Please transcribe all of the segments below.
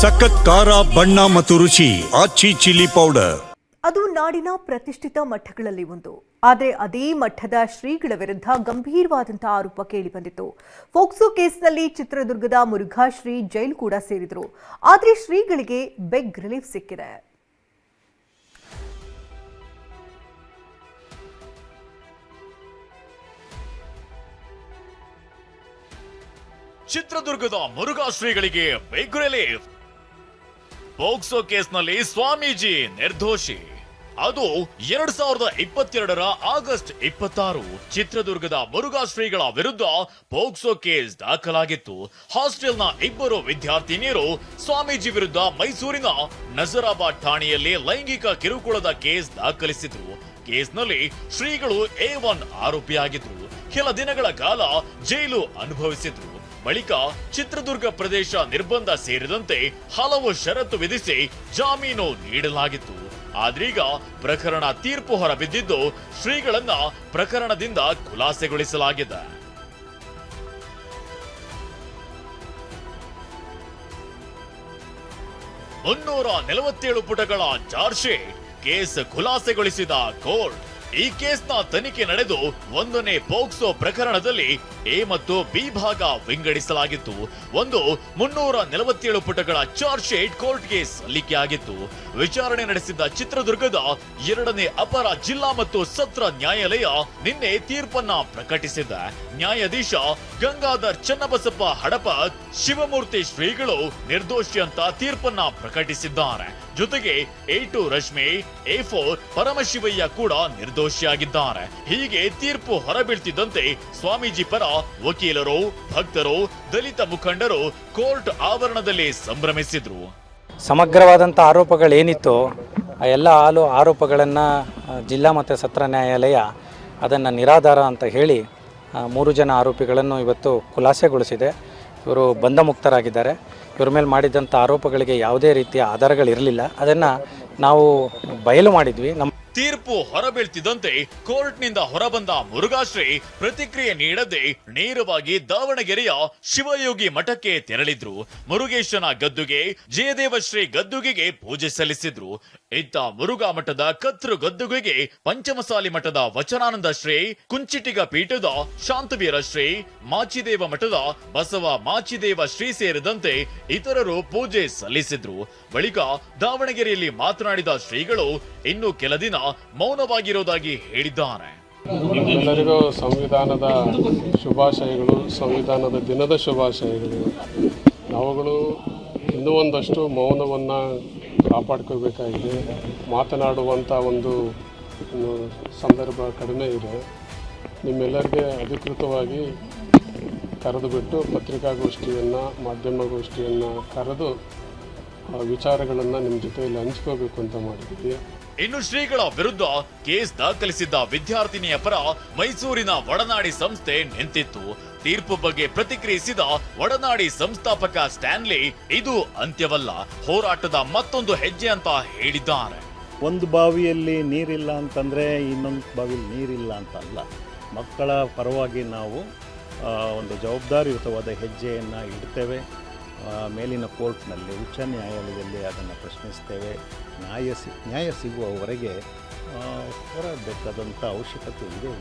ಸಖತ್ ಖಾರ ಬಣ್ಣ ಮತ್ತು ರುಚಿ ಆಚಿ ಚಿಲ್ಲಿ ಪೌಡರ್. ಅದು ನಾಡಿನ ಪ್ರತಿಷ್ಠಿತ ಮಠಗಳಲ್ಲಿ ಒಂದು. ಆದರೆ ಅದೇ ಮಠದ ಶ್ರೀಗಳ ವಿರುದ್ಧ ಗಂಭೀರವಾದಂತಹ ಆರೋಪ ಕೇಳಿಬಂದಿತ್ತು. ಫೋಕ್ಸೋ ಕೇಸ್ನಲ್ಲಿ ಚಿತ್ರದುರ್ಗದ ಮುರುಘಾಶ್ರೀ ಜೈಲು ಕೂಡ ಸೇರಿದ್ರು. ಆದರೆ ಶ್ರೀಗಳಿಗೆ ಬೆಗ್ ರಿಲೀಫ್ ಸಿಕ್ಕಿದೆ. ಚಿತ್ರದುರ್ಗದ ಮುರುಘಾ ಶ್ರೀಗಳಿಗೆ ಬಿಗ್ ರಿಲೀಫ್. ಪೋಕ್ಸೋ ಕೇಸ್ನಲ್ಲಿ ಸ್ವಾಮೀಜಿ ನಿರ್ದೋಷಿ. ಅದು ಎರಡ್ ಸಾವಿರದ ಇಪ್ಪತ್ತೆರಡರ ಆಗಸ್ಟ್ ಇಪ್ಪತ್ತಾರು. ಚಿತ್ರದುರ್ಗದ ಮುರುಘಾ ಶ್ರೀಗಳ ವಿರುದ್ಧ ಪೋಕ್ಸೋ ಕೇಸ್ ದಾಖಲಾಗಿತ್ತು. ಹಾಸ್ಟೆಲ್ನ ಇಬ್ಬರು ವಿದ್ಯಾರ್ಥಿನಿಯರು ಸ್ವಾಮೀಜಿ ವಿರುದ್ಧ ಮೈಸೂರಿನ ನಜರಾಬಾದ್ ಠಾಣೆಯಲ್ಲಿ ಲೈಂಗಿಕ ಕಿರುಕುಳದ ಕೇಸ್ ದಾಖಲಿಸಿದ್ರು. ಕೇಸ್ನಲ್ಲಿ ಶ್ರೀಗಳು ಎ ಒನ್ ಆರೋಪಿಯಾಗಿದ್ರು. ಕೆಲ ದಿನಗಳ ಕಾಲ ಜೈಲು ಅನುಭವಿಸಿದ್ರು. ಬಳಿಕ ಚಿತ್ರದುರ್ಗ ಪ್ರದೇಶ ನಿರ್ಬಂಧ ಸೇರಿದಂತೆ ಹಲವು ಷರತ್ತು ವಿಧಿಸಿ ಜಾಮೀನು ನೀಡಲಾಗಿತ್ತು. ಆದ್ರೀಗ ಪ್ರಕರಣ ತೀರ್ಪು ಹೊರಬಿದ್ದಿದ್ದು ಶ್ರೀಗಳನ್ನ ಪ್ರಕರಣದಿಂದ ಖುಲಾಸೆಗೊಳಿಸಲಾಗಿದೆ. ಮುನ್ನೂರ ನಲವತ್ತೇಳು ಪುಟಗಳ ಚಾರ್ಜ್ ಶೀಟ್ ಕೇಸ್ ಖುಲಾಸೆಗೊಳಿಸಿದ ಕೋರ್ಟ್. ಈ ಕೇಸ್ನ ತನಿಖೆ ನಡೆದು ಒಂದನೇ ಪೋಕ್ಸೋ ಪ್ರಕರಣದಲ್ಲಿ ಎ ಮತ್ತು ಬಿ ಭಾಗ ವಿಂಗಡಿಸಲಾಗಿತ್ತು. ಒಂದು ಮುನ್ನೂರ ನಲವತ್ತೇಳು ಪುಟಗಳ ಚಾರ್ಜ್ ಶೀಟ್ ಕೋರ್ಟ್ಗೆ ಸಲ್ಲಿಕೆಯಾಗಿತ್ತು ವಿಚಾರಣೆ ನಡೆಸಿದ ಚಿತ್ರದುರ್ಗದ ಎರಡನೇ ಅಪರ ಜಿಲ್ಲಾ ಮತ್ತು ಸತ್ರ ನ್ಯಾಯಾಲಯ ನಿನ್ನೆ ತೀರ್ಪನ್ನ ಪ್ರಕಟಿಸಿದೆ. ನ್ಯಾಯಾಧೀಶ ಗಂಗಾಧರ್ ಚನ್ನಬಸಪ್ಪ ಹಡಪ, ಶಿವಮೂರ್ತಿ ಶ್ರೀಗಳು ನಿರ್ದೋಷಿ ಅಂತ ತೀರ್ಪನ್ನ ಪ್ರಕಟಿಸಿದ್ದಾರೆ. ಜೊತೆಗೆ A two Rashmi, A four Paramashivaiah ಕೂಡ ನಿರ್ದೋಷಿಯಾಗಿದ್ದಾರೆ ಹೀಗೆ ತೀರ್ಪು ಹೊರಬೀಳ್ತಿದ್ದಂತೆ ಸ್ವಾಮೀಜಿ ಪರ ವಕೀಲರು, ಭಕ್ತರು, ದಲಿತ ಮುಖಂಡರು ಕೋರ್ಟ್ ಆವರಣದಲ್ಲಿ ಸಂಭ್ರಮಿಸಿದ್ರು. ಸಮಗ್ರವಾದಂಥ ಆರೋಪಗಳೇನಿತ್ತು, ಆ ಎಲ್ಲ ಹಾಲು ಆರೋಪಗಳನ್ನು ಜಿಲ್ಲಾ ಮತ್ತು ಸತ್ರ ನ್ಯಾಯಾಲಯ ಅದನ್ನು ನಿರಾಧಾರ ಅಂತ ಹೇಳಿ ಮೂರು ಜನ ಆರೋಪಿಗಳನ್ನು ಇವತ್ತು ಖುಲಾಸೆಗೊಳಿಸಿದೆ. ಇವರು ಬಂಧಮುಕ್ತರಾಗಿದ್ದಾರೆ. ಇವ್ರ ಮೇಲೆ ಮಾಡಿದಂಥ ಆರೋಪಗಳಿಗೆ ಯಾವುದೇ ರೀತಿಯ ಆಧಾರಗಳಿರಲಿಲ್ಲ. ಅದನ್ನು ನಾವು ಬಯಲು ಮಾಡಿದ್ವಿ. ನಮ್ಮ ತೀರ್ಪು ಹೊರಬೀಳ್ತಿದ್ದಂತೆ ಕೋರ್ಟ್ನಿಂದ ಹೊರಬಂದ ಮುರುಘಾಶ್ರೀ ಪ್ರತಿಕ್ರಿಯೆ ನೀಡದೆ ನೇರವಾಗಿ ದಾವಣಗೆರೆಯ ಶಿವಯೋಗಿ ಮಠಕ್ಕೆ ತೆರಳಿದ್ರು. ಮುರುಗೇಶನ ಗದ್ದುಗೆ, ಜಯದೇವಶ್ರೀ ಗದ್ದುಗೆಗೆ ಪೂಜೆ ಸಲ್ಲಿಸಿದ್ರು. ಇತ್ತ ಮುರುಘಾ ಮಠದ ಕತ್ರು ಗದ್ದುಗೆಗೆ ಪಂಚಮಸಾಲಿ ಮಠದ ವಚನಾನಂದ ಶ್ರೀ, ಕುಂಚಿಟಿಗ ಪೀಠದ ಶಾಂತವೀರ ಶ್ರೀ, ಮಾಚಿದೇವ ಮಠದ ಬಸವ ಮಾಚಿದೇವ ಶ್ರೀ ಸೇರಿದಂತೆ ಇತರರು ಪೂಜೆ ಸಲ್ಲಿಸಿದ್ರು. ಬಳಿಕ ದಾವಣಗೆರೆಯಲ್ಲಿ ಮಾತನಾಡಿದ ಶ್ರೀಗಳು, ಇನ್ನು ಕೆಲ ದಿನ ಮೌನವಾಗಿರೋದಾಗಿ ಹೇಳಿದ್ದಾರೆ ಎಲ್ಲರಿಗೂ ಸಂವಿಧಾನದ ಶುಭಾಶಯಗಳು, ಸಂವಿಧಾನದ ದಿನದ ಶುಭಾಶಯಗಳು. ನಾವುಗಳು ಇನ್ನೂ ಒಂದಷ್ಟು ಮೌನವನ್ನು ಕಾಪಾಡ್ಕೋಬೇಕಾಗಿದೆ. ಮಾತನಾಡುವಂಥ ಒಂದು ಸಂದರ್ಭ ಕಡಿಮೆ ಇದೆ. ನಿಮ್ಮೆಲ್ಲರಿಗೆ ಅಧಿಕೃತವಾಗಿ ಕರೆದುಬಿಟ್ಟು ಪತ್ರಿಕಾಗೋಷ್ಠಿಯನ್ನು, ಮಾಧ್ಯಮಗೋಷ್ಠಿಯನ್ನು ಕರೆದು ವಿಚಾರಗಳನ್ನು ನಿಮ್ಮ ಜೊತೆಯಲ್ಲಿ ಹಂಚ್ಕೋಬೇಕು ಅಂತ ಮಾಡಿದ್ವಿ ಇನ್ನು ಶ್ರೀಗಳ ವಿರುದ್ಧ ಕೇಸ್ ದಾಖಲಿಸಿದ್ದ ವಿದ್ಯಾರ್ಥಿನಿಯ ಪರ ಮೈಸೂರಿನ ಒಡನಾಡಿ ಸಂಸ್ಥೆ ನಿಂತಿತ್ತು. ತೀರ್ಪು ಬಗ್ಗೆ ಪ್ರತಿಕ್ರಿಯಿಸಿದ ಒಡನಾಡಿ ಸಂಸ್ಥಾಪಕ ಸ್ಟ್ಯಾನ್ಲಿ ಇದು ಅಂತ್ಯವಲ್ಲ ಹೋರಾಟದ ಮತ್ತೊಂದು ಹೆಜ್ಜೆ ಅಂತ ಹೇಳಿದ್ದಾರೆ. ಒಂದು ಬಾವಿಯಲ್ಲಿ ನೀರಿಲ್ಲ ಅಂತಂದರೆ ಇನ್ನೊಂದು ಬಾವಿಯಲ್ಲಿ ನೀರಿಲ್ಲ ಅಂತ ಅಲ್ಲ ಮಕ್ಕಳ ಪರವಾಗಿ ನಾವು ಒಂದು ಜವಾಬ್ದಾರಿಯುತವಾದ ಹೆಜ್ಜೆಯನ್ನು ಇಡ್ತೇವೆ. ಮೇಲಿನ ಕೋರ್ಟ್ನಲ್ಲಿ ಉಚ್ಚ ನ್ಯಾಯಾಲಯದಲ್ಲಿ ಅದನ್ನು ಪ್ರಶ್ನಿಸ್ತೇವೆ. ನ್ಯಾಯ ಸಿ, ನ್ಯಾಯ ಸಿಗುವವರೆಗೆ ಹೋರಾಡಬೇಕಾದಂಥ ಅವಶ್ಯಕತೆ ಇದೆ.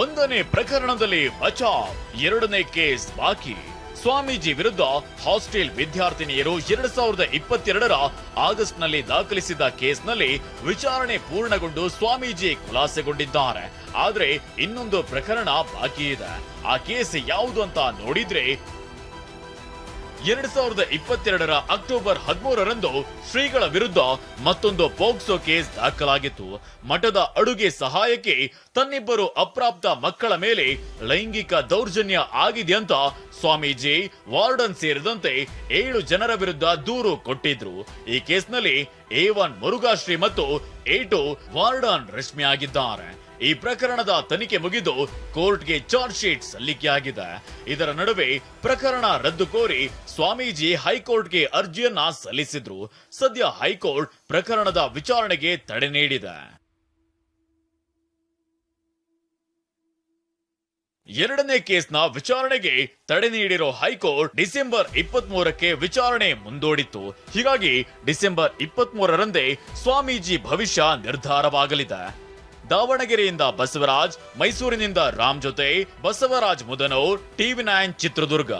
ಒಂದನೇ ಪ್ರಕರಣದಲ್ಲಿ ಬಚಾವ್, ಎರಡನೇ ಕೇಸ್ ಬಾಕಿ. ಸ್ವಾಮೀಜಿ ವಿರುದ್ಧ ಹಾಸ್ಟೆಲ್ ವಿದ್ಯಾರ್ಥಿನಿಯರು ಎರಡ್ ಸಾವಿರದ ಇಪ್ಪತ್ತೆರಡರ ಆಗಸ್ಟ್ನಲ್ಲಿ ದಾಖಲಿಸಿದ ಕೇಸ್ನಲ್ಲಿ ವಿಚಾರಣೆ ಪೂರ್ಣಗೊಂಡು ಸ್ವಾಮೀಜಿ ಖುಲಾಸೆಗೊಂಡಿದ್ದಾರೆ. ಆದ್ರೆ ಇನ್ನೊಂದು ಪ್ರಕರಣ ಬಾಕಿ ಇದೆ. ಆ ಕೇಸ್ ಯಾವುದು ಅಂತ ನೋಡಿದ್ರೆ ಎರಡ್ ಸಾವಿರದ ಇಪ್ಪತ್ತೆರಡರ ಅಕ್ಟೋಬರ್ ಹದಿಮೂರರಂದು ಶ್ರೀಗಳ ವಿರುದ್ಧ ಮತ್ತೊಂದು ಪೋಕ್ಸೋ ಕೇಸ್ ದಾಖಲಾಗಿತ್ತು. ಮಠದ ಅಡುಗೆ ಸಹಾಯಕ್ಕೆ ತನ್ನಿಬ್ಬರು ಅಪ್ರಾಪ್ತ ಮಕ್ಕಳ ಮೇಲೆ ಲೈಂಗಿಕ ದೌರ್ಜನ್ಯ ಆಗಿದೆ ಅಂತ ಸ್ವಾಮೀಜಿ ವಾರ್ಡನ್ ಸೇರಿದಂತೆ ಏಳು ಜನರ ವಿರುದ್ಧ ದೂರು ಕೊಟ್ಟಿದ್ರು. ಈ ಕೇಸ್ನಲ್ಲಿ ಎ ಒನ್ ಮುರುಘಾಶ್ರೀ ಮತ್ತು ಎ ಟು ವಾರ್ಡನ್ ರಶ್ಮಿ ಆಗಿದ್ದಾರೆ ಈ ಪ್ರಕರಣದ ತನಿಖೆ ಮುಗಿದು ಕೋರ್ಟ್ಗೆ ಚಾರ್ಜ್ ಶೀಟ್ ಸಲ್ಲಿಕೆಯಾಗಿದೆ ಇದರ ನಡುವೆ ಪ್ರಕರಣ ರದ್ದು ಕೋರಿ ಸ್ವಾಮೀಜಿ ಹೈಕೋರ್ಟ್ಗೆ ಅರ್ಜಿಯನ್ನ ಸಲ್ಲಿಸಿದ್ರು. ಸದ್ಯ ಹೈಕೋರ್ಟ್ ಪ್ರಕರಣದ ವಿಚಾರಣೆಗೆ ತಡೆ ನೀಡಿದೆ. ಎರಡನೇ ಕೇಸ್ನ ವಿಚಾರಣೆಗೆ ತಡೆ ನೀಡಿರೋ ಹೈಕೋರ್ಟ್ ಡಿಸೆಂಬರ್ ಇಪ್ಪತ್ತ್ ಮೂರಕ್ಕೆ ವಿಚಾರಣೆ ಮುಂದೂಡಿತ್ತು. ಹೀಗಾಗಿ ಡಿಸೆಂಬರ್ ಇಪ್ಪತ್ತ್ ಮೂರರಂದೇ ಸ್ವಾಮೀಜಿ ಭವಿಷ್ಯ ನಿರ್ಧಾರವಾಗಲಿದೆ. ದಾವಣಗೆರೆಯಿಂದ ಬಸವರಾಜ್, ಮೈಸೂರಿನಿಂದ ರಾಮ್ ಜೊತೆ ಬಸವರಾಜ್ ಮುದನೂರ್, ಟಿವಿ ನೈನ್ ಚಿತ್ರದುರ್ಗ.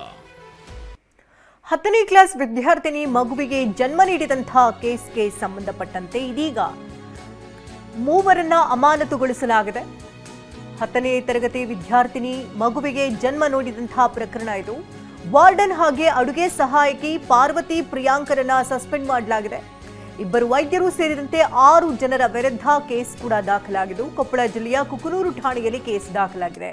ಹತ್ತನೇ ಕ್ಲಾಸ್ ವಿದ್ಯಾರ್ಥಿನಿ ಮಗುವಿಗೆ ಜನ್ಮ ನೀಡಿದಂತಹ ಕೇಸ್ಗೆ ಸಂಬಂಧಪಟ್ಟಂತೆ ಇದೀಗ ಮೂವರನ್ನ ಅಮಾನತುಗೊಳಿಸಲಾಗಿದೆ. ಹತ್ತನೇ ತರಗತಿ ವಿದ್ಯಾರ್ಥಿನಿ ಮಗುವಿಗೆ ಜನ್ಮ ನೀಡಿದಂತಹ ಪ್ರಕರಣ ಇದು. ವಾರ್ಡನ್ ಹಾಗೆ ಅಡುಗೆ ಸಹಾಯಕಿ ಪಾರ್ವತಿ ಪ್ರಿಯಾಂಕರನ್ನ ಸಸ್ಪೆಂಡ್ ಮಾಡಲಾಗಿದೆ. ಇಬ್ಬರು ವೈದ್ಯರು ಸೇರಿದಂತೆ ಆರು ಜನರ ವಿರುದ್ಧ ಕೇಸ್ ಕೂಡ ದಾಖಲಾಗಿದ್ದು, ಕೊಪ್ಪಳ ಜಿಲ್ಲೆಯ ಕುಕನೂರು ಠಾಣೆಯಲ್ಲಿ ಕೇಸ್ ದಾಖಲಾಗಿದೆ.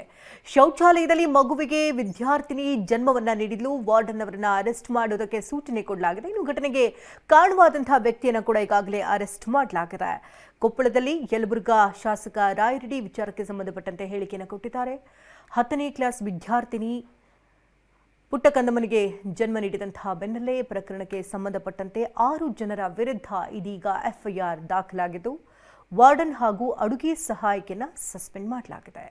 ಶೌಚಾಲಯದಲ್ಲಿ ಮಗುವಿಗೆ ವಿದ್ಯಾರ್ಥಿನಿ ಜನ್ಮವನ್ನ ನೀಡಿದ್ಲು. ವಾರ್ಡನ್ ಅವರನ್ನ ಅರೆಸ್ಟ್ ಮಾಡೋದಕ್ಕೆ ಸೂಚನೆ ಕೊಡಲಾಗಿದೆ. ಇನ್ನು ಘಟನೆಗೆ ಕಾರಣವಾದಂತಹ ವ್ಯಕ್ತಿಯನ್ನು ಕೂಡ ಈಗಾಗಲೇ ಅರೆಸ್ಟ್ ಮಾಡಲಾಗಿದೆ. ಕೊಪ್ಪಳದಲ್ಲಿ ಯಲಬುರ್ಗಾ ಶಾಸಕ ರಾಯರೆಡ್ಡಿ ವಿಚಾರಕ್ಕೆ ಸಂಬಂಧಪಟ್ಟಂತೆ ಹೇಳಿಕೆಯನ್ನು ಕೊಟ್ಟಿದ್ದಾರೆ. ಹತ್ತನೇ ಕ್ಲಾಸ್ ವಿದ್ಯಾರ್ಥಿನಿ ಪುಟ್ಟ ಕಂದಮ್ಮನಿಗೆ ಜನ್ಮ ನೀಡಿದಂತಹ ಬೆನ್ನಲ್ಲೇ ಪ್ರಕರಣಕ್ಕೆ ಸಂಬಂಧಪಟ್ಟಂತೆ ಆರು ಜನರ ವಿರುದ್ಧ ಇದೀಗ ಎಫ್ಐಆರ್ ದಾಖಲಾಗಿದ್ದು, ವಾರ್ಡನ್ ಹಾಗೂ ಅಡುಗೆ ಸಹಾಯಕನ ಸಸ್ಪೆಂಡ್ ಮಾಡಲಾಗಿದೆ.